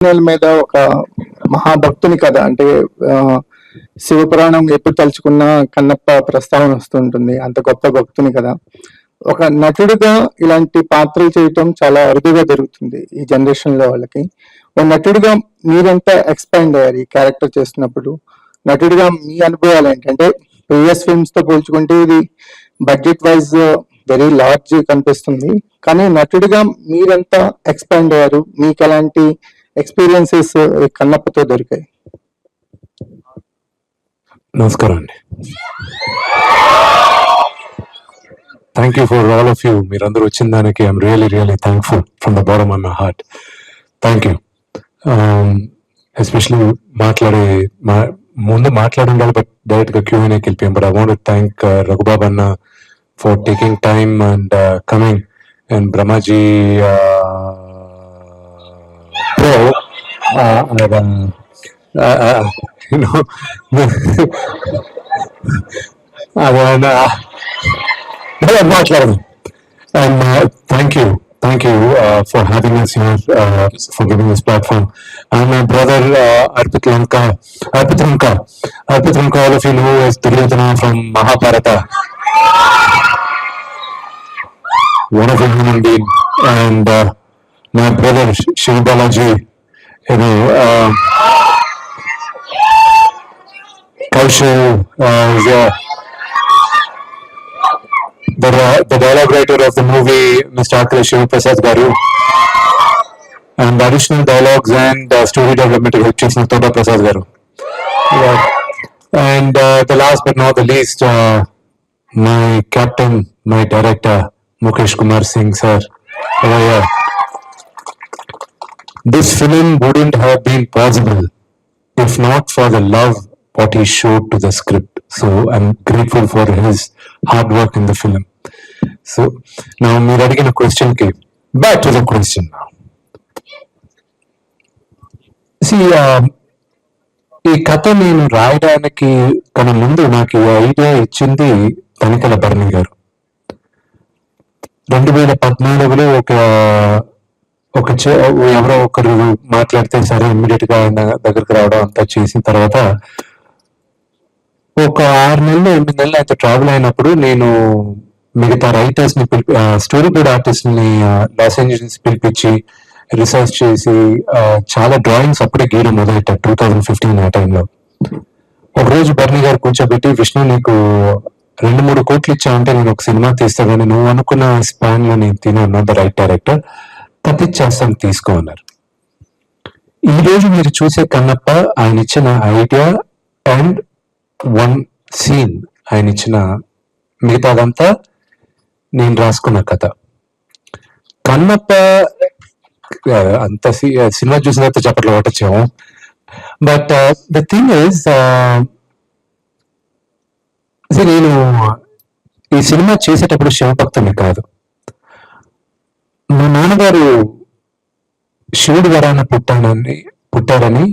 నేల మీద ఒక మహాభక్తుని కథ అంటే శివపురాణం ఎప్పుడు తలుచుకున్న కన్నప్ప ప్రస్తావన వస్తుంటుంది అంత గొప్ప భక్తుని కదా ఒక నటుడిగా ఇలాంటి పాత్రలు చేయటం చాలా అరుదుగా జరుగుతుంది ఈ జనరేషన్లో వాళ్ళకి. ఒక నటుడిగా మీరంతా ఎక్స్పాండ్ అయ్యారు ఈ క్యారెక్టర్ చేస్తున్నప్పుడు. నటుడిగా మీ అనుభవాలు ఏంటంటే ప్రీవియస్ ఫిల్మ్స్తో పోల్చుకుంటే ఇది బడ్జెట్ వైజ్ వెరీ లార్జ్ కనిపిస్తుంది. కానీ నటుడిగా మీరంతా ఎక్స్పాండ్ అయ్యారు మీకు ఎలాంటి ఎక్స్పీరియన్సెస్ కన్నప్పతో దొరికాయి. నమస్కారం అండి. Thank you for all of you మీరందరూ వచ్చిన దానికి I'm really really thankful from the bottom of my heart thank you especially మాట్లాడే మా ముందు మాట్లాడి ఉండాలి బట్ డైరెక్ట్గా క్యూ వెళ్ళిపోయాం. But I want thank Raghu Babu అన్న for taking time and coming and Brahmaji So, uh, um, uh, uh, uh, you know, I then, uh, very much And uh, thank you, thank you uh, for having us here, uh, for giving this platform. And my brother uh, Arpit Lanka, Arpit Lanka, Arpit Lanka, all of you know is Duryodhana from Mahabharata. Wonderful human being and. Uh, my brother Shiv Balaji, you know, uh, um, Kaushal, uh, yeah. the, the dialogue writer of the movie, Mr. Akhilesh Prasad Garu, and additional dialogues and uh, story development of Chief Murtada Prasad Garu. Yeah. And uh, the last but not the least, uh, my captain, my director, Mukesh Kumar Singh, sir. Oh, yeah. This film wouldnt have been possible if not for the love what he showed to the script. So I'm grateful for his hard work in the film. So now మీరు అడిగిన క్వశ్చన్కి back to the question ఈ కథ నేను రాయడానికి తన ముందు నాకు ఈ ఐడియా ఇచ్చింది తనికల భరణి గారు రెండు వేల పద్నాలుగులో ఒక ఒక ఎవరో ఒకరు మాట్లాడితే సరే ఇమ్మీడియట్గా ఆయన దగ్గరికి రావడం అంతా చేసిన తర్వాత ఒక ఆరు నెలలు ఎనిమిది నెలలు అయితే ట్రావెల్ అయినప్పుడు నేను మిగతా రైటర్స్ని పిలిపి స్టోరీ బోర్డ్ ఆర్టిస్ట్ని లాస్ ఏంజల్స్ పిలిపించి రీసెర్చ్ చేసి చాలా డ్రాయింగ్స్ అప్పుడే గీయడం మొదలెట్టారు టూ థౌజండ్ ఫిఫ్టీన్ ఆ టైంలో ఒక రోజు బర్నీ గారు కూర్చోబెట్టి విష్ణు నీకు రెండు మూడు కోట్లు ఇచ్చావంటే నేను ఒక సినిమా తీస్తా కానీ నువ్వు అనుకున్న స్పాన్లో నేను తిన ద రైట్ డైరెక్టర్ చేస్తాం తీసుకో అన్నారు. ఈ రోజు మీరు చూసే కన్నప్ప ఆయన ఇచ్చిన ఐడియా అండ్ వన్ సీన్ ఆయన ఇచ్చిన మిగతాదంతా నేను రాసుకున్న కథ. కన్నప్ప అంత సినిమా చూసిన తర్వాత చప్పట్లు కొట్టచ్చాము. బట్ ద థింగ్ ఇస్ నేను ఈ సినిమా చేసేటప్పుడు శివభక్తుని కాదు. మా నాన్నగారు శివుడి వరాన పుట్టానని పుట్టారని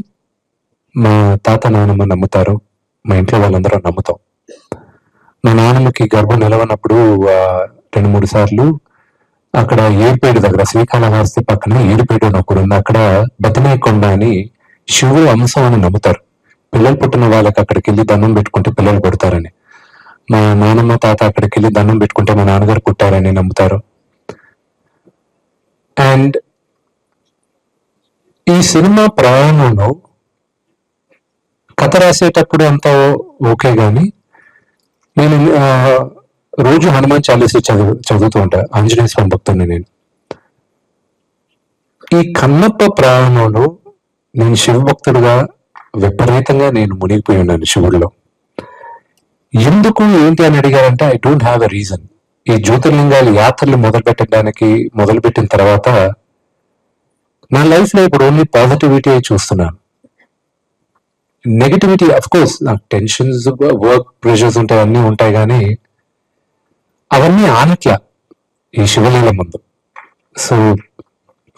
మా తాత నాన్నమ్మ నమ్ముతారు. మా ఇంట్లో వాళ్ళందరూ నమ్ముతాం. మా నాన్నమ్మకి గర్భం నిలవనప్పుడు రెండు మూడు సార్లు అక్కడ ఏడుపేడు దగ్గర శ్రీకాళహస్తి పక్కన ఏడుపేడు అని ఒకటి ఉంది. అక్కడ బతినేకొండ అని శివుడు అంశం అని నమ్ముతారు. పిల్లలు పుట్టిన వాళ్ళకి అక్కడికి వెళ్ళి దండం పెట్టుకుంటే పిల్లలు పుడతారని. మా నాన్నమ్మ తాత అక్కడికి వెళ్ళి దండం పెట్టుకుంటే మా నాన్నగారు పుట్టారని నమ్ముతారు. అండ్ ఈ సినిమా ప్రయాణంలో కథ రాసేటప్పుడు అంతా ఓకే కానీ నేను రోజు హనుమాన్ చాలీసా చదువు చదువుతూ ఉంటా. ఆంజనేయ స్వామి భక్తుని నేను. ఈ కన్నప్ప ప్రయాణంలో నేను శివభక్తుడుగా విపరీతంగా నేను మునిగిపోయి ఉన్నాను శివుడిలో. ఎందుకు ఏంటి అని అడిగారంటే I don't have a reason ఈ జ్యోతిర్లింగాల యాత్రలు మొదలుపెట్టడానికి మొదలుపెట్టిన తర్వాత నా లైఫ్లో ఇప్పుడు ఓన్లీ పాజిటివిటీ చూస్తున్నాను. నెగటివిటీ అఫ్ కోర్స్ నాకు టెన్షన్స్ వర్క్ ప్రెషర్స్ ఉంటాయి అన్నీ ఉంటాయి కానీ అవన్నీ ఆనట్ల ఈ శివలీల ముందు. సో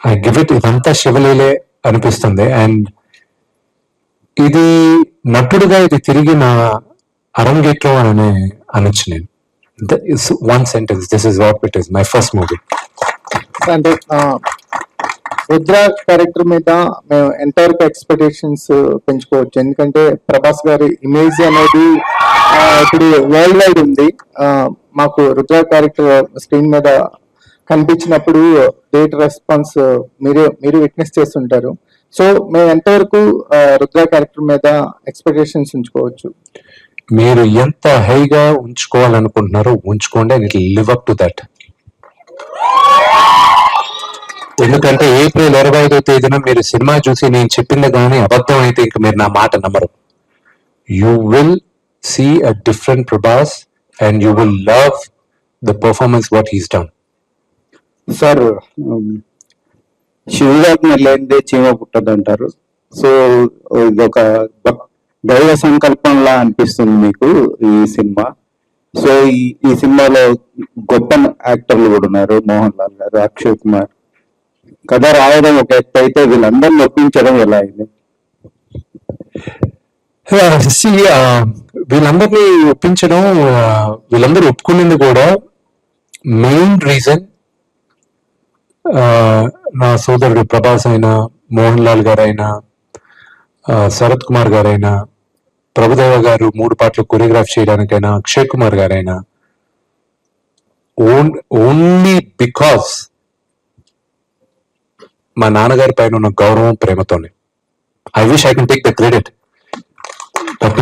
ఐ గివ్ ఇట్ ఇదంతా శివలీలే అనిపిస్తుంది. అండ్ ఇది నటుడుగా ఇది తిరిగి నా అరంగేట్రం అని అనొచ్చు నేను. One sentence. This is what it is my first movie. అంటే రుద్ర క్యారెక్టర్ మీద మేము ఎంతవరకు ఎక్స్పెక్టేషన్స్ uh, పెంచుకోవచ్చు. ఎందుకంటే ప్రభాస్ గారి ఇమేజ్ అనేది ఇప్పుడు వరల్డ్ వైడ్ ఉంది మాకు రుద్ర క్యారెక్టర్ స్క్రీన్ మీద కనిపించినప్పుడు డేట్ రెస్పాన్స్ uh, మీరే మీరు విట్నెస్ చేస్తుంటారు. సో మేము ఎంతవరకు రుద్ర క్యారెక్టర్ మీద ఎక్స్పెక్టేషన్స్ ఉంచుకోవచ్చు? మీరు ఎంత హైగా ఉంచుకోవాలనుకుంటున్నారో ఉంచుకోండి. And it live up to that. ఎందుకంటే ఏప్రిల్ ఇరవై ఐదో తేదీన మీరు సినిమా చూసి నేను చెప్పింది కానీ అబద్ధం అయితే ఇంక మీరు నా మాట నమ్మరు. You will see a different Prabhas and you will love the performance what he's done sir శివుగాజ్ఞ లేనిదే చీమ పుట్టదు అంటారు. సో ఒక భక్- దైవ సంకల్పంలా అనిపిస్తుంది మీకు ఈ సినిమా. సో ఈ ఈ సినిమాలో గొప్ప యాక్టర్లు కూడా ఉన్నారు. మోహన్ లాల్ గారు అక్షయ్ కుమార్. కథ రాయడం ఒక ఎత్తు అయితే వీళ్ళందరిని ఒప్పించడం ఎలా అయింది? వీళ్ళందరినీ ఒప్పించడం వీళ్ళందరూ ఒప్పుకునేది కూడా మెయిన్ రీజన్ నా సోదరుడు ప్రభాస్ అయినా మోహన్ లాల్ గారు అయినా శరత్ కుమార్ గారైనా ప్రభుదేవ గారు మూడు పాటలు కొరియోగ్రాఫ్ చేయడానికైనా అక్షయ్ కుమార్ గారైనా ఓన్లీ బికాస్ మా నాన్నగారి పైన ఉన్న గౌరవం ప్రేమతోనే. I wish I can take the credit. But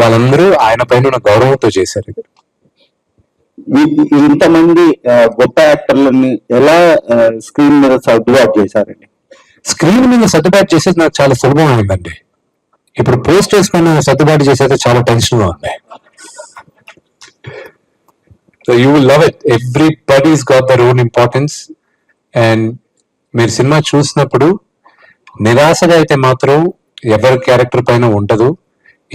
వాళ్ళందరూ ఆయన పైన ఉన్న గౌరవంతో చేశారు ఇది. ఇంతమంది గొప్ప యాక్టర్లని ఎలా స్క్రీన్ మీద సర్దుబాటు చేశారండి? స్క్రీన్ మీద సర్దుబాటు చేసేది నాకు చాలా సులభం అయిందండి ఇప్పుడు పోస్ట్ చేసుకుని సర్దుబాటు చేసేది చాలా టెన్షన్గా ఉంది. So you will love it everybody's got their own importance and మీరు సినిమా చూసినప్పుడు నిరాశగా అయితే మాత్రం ఎవరి క్యారెక్టర్ పైన ఉండదు.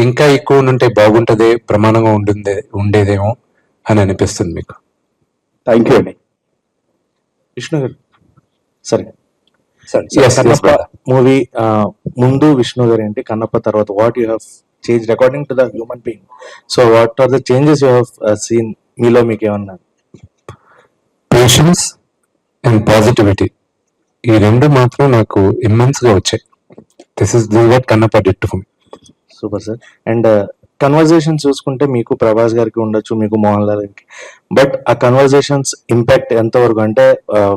ఇంకా ఎక్కువ ఉంటే బాగుంటదే ప్రమాణంగా ఉంటుందే ఉండేదేమో అని అనిపిస్తుంది మీకు. థ్యాంక్ యూ అండి విష్ణు గారు. సరే సరే కన్నప్ప. మూవీ ముందు విష్ణు గారు ఏంటి కన్నప్ప తర్వాత what you have change according to the human being so what are the changes you have seen మీలో మీకు ఏమన్నా పేషెన్స్ అండ్ పాజిటివిటీ ఈ రెండు మాత్రం నాకు ఇమ్మెన్స్గా వచ్చాయి. This is the what Kannappa did to me super sir and conversation చూసుకుంటే మీకు ప్రభాస్ గారికి ఉండొచ్చు మీకు మోహన్ లాల్ గారికి. బట్ ఆ కన్వర్జేషన్స్ ఇంపాక్ట్ ఎంతవరకు? అంటే uh,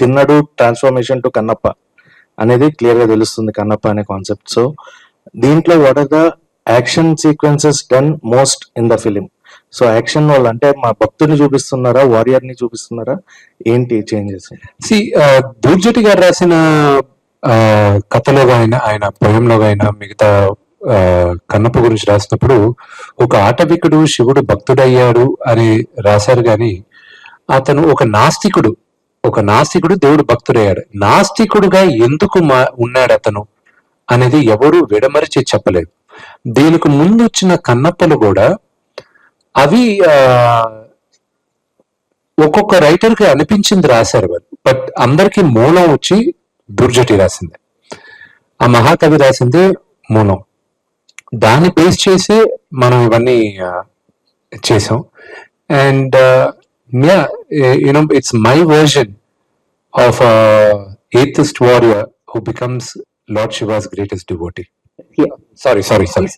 Thinnadu transformation to Kannappa అనేది క్లియర్గా తెలుస్తుంది కన్నప్ప అనే కాన్సెప్ట్ సో దీంట్లో what are the action sequences done most in the film so action వాళ్ళు అంటే మా భక్తుని చూపిస్తున్నారా వారియర్ని చూపిస్తున్నారా? ఏంటి చేంజెస్ సి దూర్జటి గారు రాసిన కథలో ఆయన ఆయన పొయంలో అయినా మిగతా కన్నప్ప గురించి రాసినప్పుడు ఒక ఆటవికుడు శివుడు భక్తుడయ్యాడు అని రాశారు కానీ అతను ఒక నాస్తికుడు. ఒక నాస్తికుడు దేవుడు భక్తుడయ్యాడు. నాస్తికుడుగా ఎందుకు మా ఉన్నాడు అతను అనేది ఎవరు విడమరిచి చెప్పలేదు. దీనికి ముందు వచ్చిన కన్నప్పలు కూడా అవి ఆ, ఒక్కొక్క రైటర్కి అనిపించింది రాశారు వాళ్ళు. బట్ అందరికి మూలం వచ్చి దుర్జటి రాసింది. ఆ మహాకవి రాసింది మూలం. దాన్ని బేస్ చేసి మనం ఇవన్నీ చేసాం. And you know it's my version of atheist warrior who becomes lord Shiva's greatest devotee sorry sorry sorry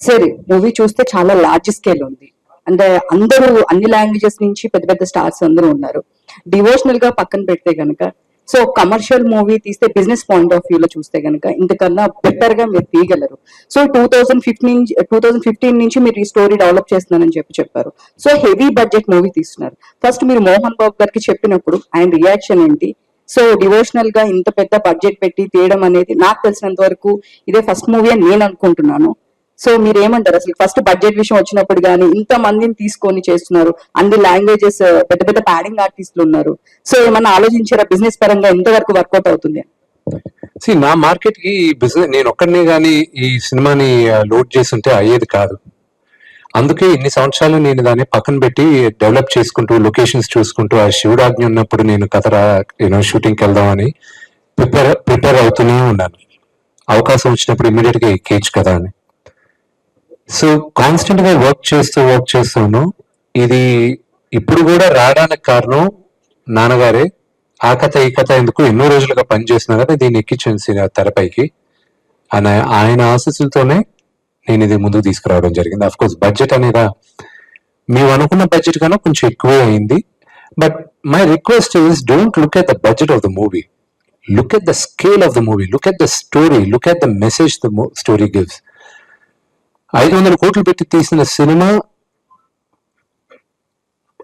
సరే మూవీ చూస్తే చాలా లార్జ్ స్కేల్ ఉంది. అంటే అందరూ అన్ని లాంగ్వేజెస్ నుంచి పెద్ద పెద్ద స్టార్స్ అందరూ ఉన్నారు. డివోషనల్గా పక్కన పెడితే గనక సో కమర్షియల్ మూవీ తీస్తే బిజినెస్ పాయింట్ ఆఫ్ వ్యూ లో చూస్తే కనుక ఇంతకన్నా బెటర్గా మీరు తీయగలరు. So two thousand fifteen two thousand fifteen నుంచి మీరు ఈ స్టోరీ డెవలప్ చేస్తున్నారని చెప్పి చెప్పారు. సో హెవీ బడ్జెట్ మూవీ తీస్తున్నారు. ఫస్ట్ మీరు మోహన్ బాబు గారికి చెప్పినప్పుడు ఆయన రియాక్షన్ ఏంటి? సో డివోషనల్గా ఇంత పెద్ద బడ్జెట్ పెట్టి తీయడం అనేది నాకు తెలిసినంత వరకు ఇదే ఫస్ట్ మూవీ అని నేను అనుకుంటున్నాను. సో మీరు ఏమంటారు అసలు ఫస్ట్ బడ్జెట్ విషయం వచ్చినప్పుడు కానీ ఇంత మందిని తీసుకొని చేస్తున్నారు. అన్ని లాంగ్వేజెస్ uh, పెద్ద పెద్ద ప్యాడింగ్ ఆర్టిస్టులు ఉన్నారు. సో ఏమన్నా ఆలోచించారా? బిజినెస్ పరంగా ఎంతవరకు వర్కౌట్ అవుతుంది సి నా మార్కెట్కి బిజినెస్ నేను ఒక్కడనే కానీ ఈ సినిమాని లోడ్ చేస్తుంటే అయ్యేది కాదు. అందుకే ఇన్ని సంవత్సరాలు నేను దాన్ని పక్కన పెట్టి డెవలప్ చేసుకుంటూ లొకేషన్స్ చూసుకుంటూ ఆ శివుడాజ్ఞ ఉన్నప్పుడు నేను కథ యూనో షూటింగ్కి వెళ్దామని ప్రిపేర్ ప్రిపేర్ అవుతూనే ఉన్నాను. అవకాశం వచ్చినప్పుడు ఇమీడియట్గా ఎక్కేయచ్చు కదా అని. సో కాన్స్టెంట్గా వర్క్ చేస్తూ వర్క్ చేస్తాను. ఇది ఇప్పుడు కూడా రావడానికి కారణం నాన్నగారే. ఆ కథ ఈ కథ ఎందుకు ఎన్నో రోజులుగా పనిచేస్తున్నా కదా దీన్ని ఎక్కించాను సినిమా తెరపైకి. ఆయన ఆయన ఆశీస్సులతోనే నేను ఇది ముందుకు తీసుకురావడం జరిగింది. అఫ్ కోర్స్ బడ్జెట్ అనేది మేము అనుకున్న బడ్జెట్ కన్నా కొంచెం ఎక్కువే అయింది. But my request is don't look at the budget of the movie look at the scale of the movie look at the story look at the message the story gives ఐదు వందల కోట్లు పెట్టి తీసిన cinema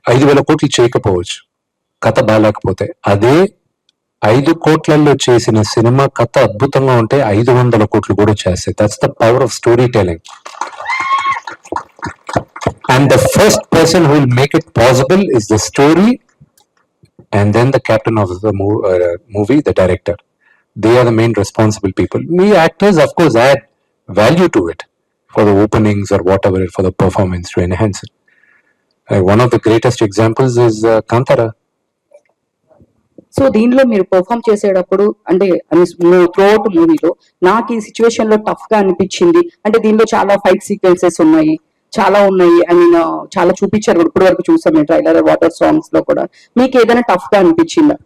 ఐదు వేల కోట్లు చేయకపోవచ్చు కథ బాగాలేకపోతే. అదే ఐదు కోట్లలో చేసిన సినిమా కథ అద్భుతంగా ఉంటే ఐదు వందల కోట్లు కూడా చేస్తాయి. That's the power of story telling and the first person who will make it possible is the story and then the captain of the movie the director they are the main responsible people me actors of course add value to it for the openings or whatever for the performance to enhance it. Uh, one of the greatest examples is uh, Kantara. So దీనిలో మీరు perform చేసేటప్పుడు అంటే through out మూవీలో నాకు ఈ సిచ్యువేషన్లో టఫ్గా అనిపించింది. అంటే దీనిలో చాలా ఫైట్ సీక్వెన్సెస్ ఉన్నాయి. చాలా ఉన్నాయి. ఐ మీన్ uh, చాలా చూపించారు. ఇప్పటి వరకు చూసాం మేము ట్రైలర్ వాటర్ సాంగ్స్లో కూడా. మీకు ఏదైనా టఫ్గా అనిపించిందా?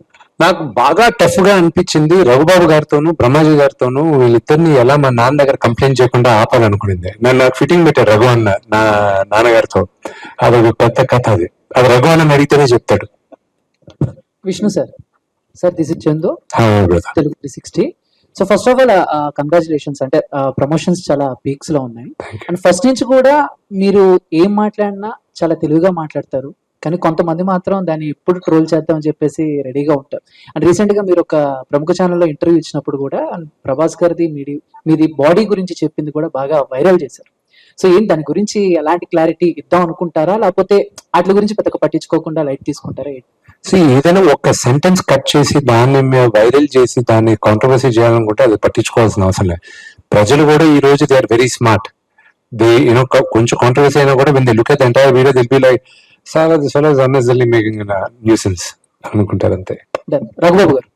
నాకు బాగా టఫ్గా అనిపించింది రఘుబాబు గారితోను బ్రహ్మాజీ గారితోను వీళ్ళిద్దరిని ఎలా మా నాన్న దగ్గర కంప్లైంట్ చేయకుండా ఆపాలనుకునింది. నన్ను ఫిట్టింగ్ పెట్టారు రఘు అన్న నా నాన్నగారితో. అదొక పెద్ద కథ అది. అది రఘు అన్న అడిగితేనే చెప్తాడు. Vishnu sir. Sir this is Chandu. Telugu three sixty so first of all congratulations అంటే ప్రమోషన్స్ చాలా పీక్స్లో ఉన్నాయి. అండ్ ఫస్ట్ నుంచి కూడా మీరు ఏం మాట్లాడినా చాలా తెలివిగా మాట్లాడతారు. కానీ కొంతమంది మాత్రం దాన్ని ఎప్పుడు ట్రోల్ చేద్దామని చెప్పేసి రెడీగా ఉంటారు. అండ్ రీసెంట్గా మీరు ఒక ప్రముఖ ఛానల్లో ఇంటర్వ్యూ ఇచ్చినప్పుడు కూడా ప్రభాస్ గారిది మీది మీది బాడీ గురించి చెప్పింది కూడా బాగా వైరల్ చేశారు. సో ఏం దాని గురించి ఎలాంటి క్లారిటీ ఇద్దాం అనుకుంటారా? లేకపోతే వాటి గురించి పెద్దగా పట్టించుకోకుండా లైట్ తీసుకుంటారా? సో ఏదైనా ఒక సెంటెన్స్ కట్ చేసి దాన్ని వైరల్ చేసి దాన్ని కాంట్రవర్సీ చేయాలనుకుంటే అది పట్టించుకోవాల్సిన అవసరం లేదు. ప్రజలు కూడా ఈ రోజు they are very smart they you know కొంచెం కాంట్రవర్సీ అయినా కూడా when they look at the entire video they'll sir this fellow unnecessary making nuisance అనుకుంటారు అంతే రఘుబాబు గారు.